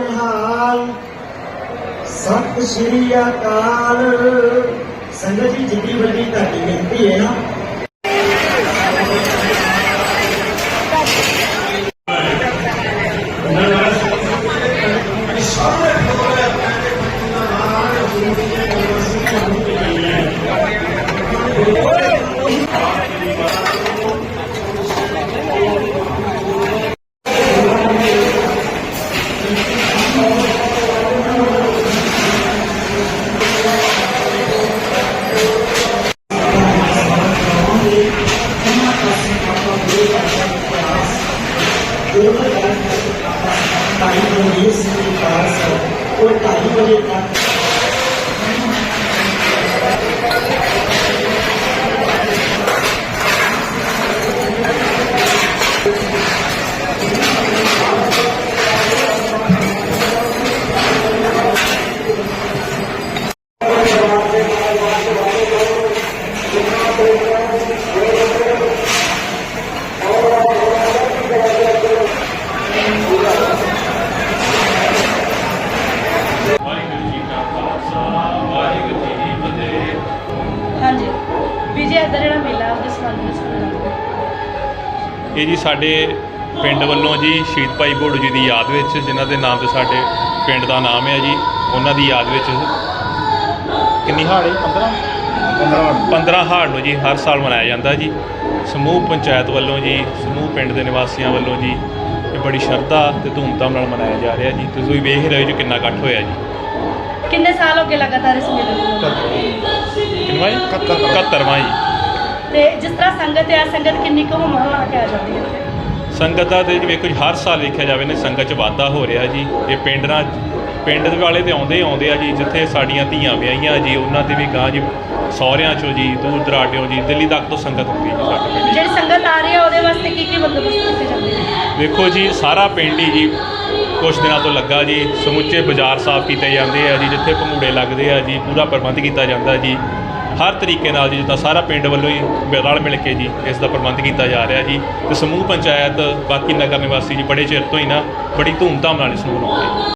ਨਿਹਾਲ ਸਤਿ ਸ਼੍ਰੀ ਅਕਾਲ ਸੰਗਤ ਜੀ ਜਿੱਦੀ ਵੱਡੀ ਤੁਹਾਡੀ ਬੇਨਤੀ ਹੈ ਨਾ Deus está aí com isso que passa, ou está aí onde está. Thank Vijay ਦਾ ਜਿਹੜਾ ਮੇਲਾ ਉਹਦੇ ਸੰਬੰਧ ਵਿੱਚ ਸੁਣਾਉਂਦੇ ਇਹ ਜੀ ਸਾਡੇ ਪਿੰਡ ਵੱਲੋਂ ਜੀ ਸ਼ਹੀਦ ਭਾਈ ਭੋੜੂ ਜੀ ਦੀ ਯਾਦ ਵਿੱਚ ਜਿਨ੍ਹਾਂ ਦੇ ਨਾਮ ਤੇ ਸਾਡੇ ਪਿੰਡ ਦਾ ਨਾਮ ਹੈ ਜੀ ਉਹਨਾਂ ਦੀ ਯਾਦ ਵਿੱਚ ਕਿੰਨੀ ਹਾੜ ਹੈ 15 15 ਹਾੜ ਨੂੰ ਜੀ ਹਰ ਸਾਲ ਮਨਾਇਆ ਜਾਂਦਾ ਜੀ। ਸਮੂਹ ਪੰਚਾਇਤ ਵੱਲੋਂ ਜੀ ਸਮੂਹ ਪਿੰਡ ਦੇ ਨਿਵਾਸੀਆਂ ਵੱਲੋਂ ਜੀ ਇਹ ਬੜੀ ਸ਼ਰਧਾ ਤੇ ਧੂਮਧਾਮ ਨਾਲ ਮਨਾਇਆ ਜਾ ਰਿਹਾ ਜੀ। ਤੁਸੀਂ ਵੇਖ ਰਹੇ ਹੋ ਜੀ ਕਿੰਨਾ ਇਕੱਠ ਹੋਇਆ ਜੀ। ਕਿੰਨੇ ਸਾਲ ਹੋ ਗਏ ਲਗਾਤਾਰ ਇਸ ਮੇਲੇ ਨੂੰ? ਕਿੰਨਵਾਂ ਜੀ? 71ਵਾਂ ਜੀ। ਤੇ ਜਿਸ ਤਰ੍ਹਾਂ ਸੰਗਤ ਹੈ ਸੰਗਤ ਕਿੰਨੀ ਕੁ ਮਾਹੌਲ ਆ ਕੇ ਆ ਜਾਂਦੀ ਹੈ? ਸੰਗਤ ਦਾ ਤੇ ਵੇਖੋ ਜੀ ਹਰ ਸਾਲ ਵੇਖਿਆ ਜਾਵੇ ਨੇ ਸੰਗਤ 'ਚ ਵਾਧਾ ਹੋ ਰਿਹਾ ਜੀ। ਇਹ ਪਿੰਡ ਪਿੰਡ ਦੇ ਵਾਲੇ ਤੇ ਆਉਂਦੇ ਹੀ ਆਉਂਦੇ ਆ ਜੀ ਜਿੱਥੇ ਸਾਡੀਆਂ ਧੀਆਂ ਵਿਆਹੀਆਂ ਜੀ ਉਹਨਾਂ ਦੇ ਵੀ ਗਾਂ ਜੀ ਸਹੁਰਿਆਂ ਚੋਂ ਜੀ ਦੂਰ ਦਰਾਡਿਓਂ ਜੀ ਦਿੱਲੀ ਤੱਕ ਤੋਂ ਸੰਗਤ ਹੁੰਦੀ ਜੀ ਸਾਡੇ ਪਿੰਡ। ਜਿਹੜੀ ਸੰਗਤ ਆ ਰਹੀ ਹੈ ਉਹਦੇ ਵਾਸਤੇ ਕੀ ਕੀ ਬੰਦੋਬਸਤ ਕੀਤੇ ਜਾਂਦੇ ਨੇ? ਵੇਖੋ ਜੀ ਸਾਰਾ ਪਿੰਡ ਹੀ ਜੀ ਕੁਝ ਦਿਨਾਂ ਤੋਂ ਲੱਗਾ ਜੀ। ਸਮੁੱਚੇ ਬਾਜ਼ਾਰ ਸਾਫ਼ ਕੀਤੇ ਜਾਂਦੇ ਆ ਜੀ, ਜਿੱਥੇ ਭਮੂੜੇ ਲੱਗਦੇ ਆ ਜੀ, ਪੂਰਾ ਪ੍ਰਬੰਧ ਕੀਤਾ ਜਾਂਦਾ ਜੀ। ਹਰ ਤਰੀਕੇ ਨਾਲ ਜੀ, ਜਿੱਦਾਂ ਸਾਰਾ ਪਿੰਡ ਵੱਲੋਂ ਹੀ ਰਲ ਮਿਲ ਕੇ ਜੀ ਇਸ ਦਾ ਪ੍ਰਬੰਧ ਕੀਤਾ ਜਾ ਰਿਹਾ ਜੀ। ਤੇ ਸਮੂਹ ਪੰਚਾਇਤ, ਬਾਕੀ ਨਗਰ ਨਿਵਾਸੀ ਜੀ, ਬੜੇ ਚਿਰ ਤੋਂ ਹੀ ਨਾ ਬੜੀ ਧੂਮਧਾਮ ਨਾਲ ਇਸ ਨੂੰ ਮਨਾਉਂਦੇ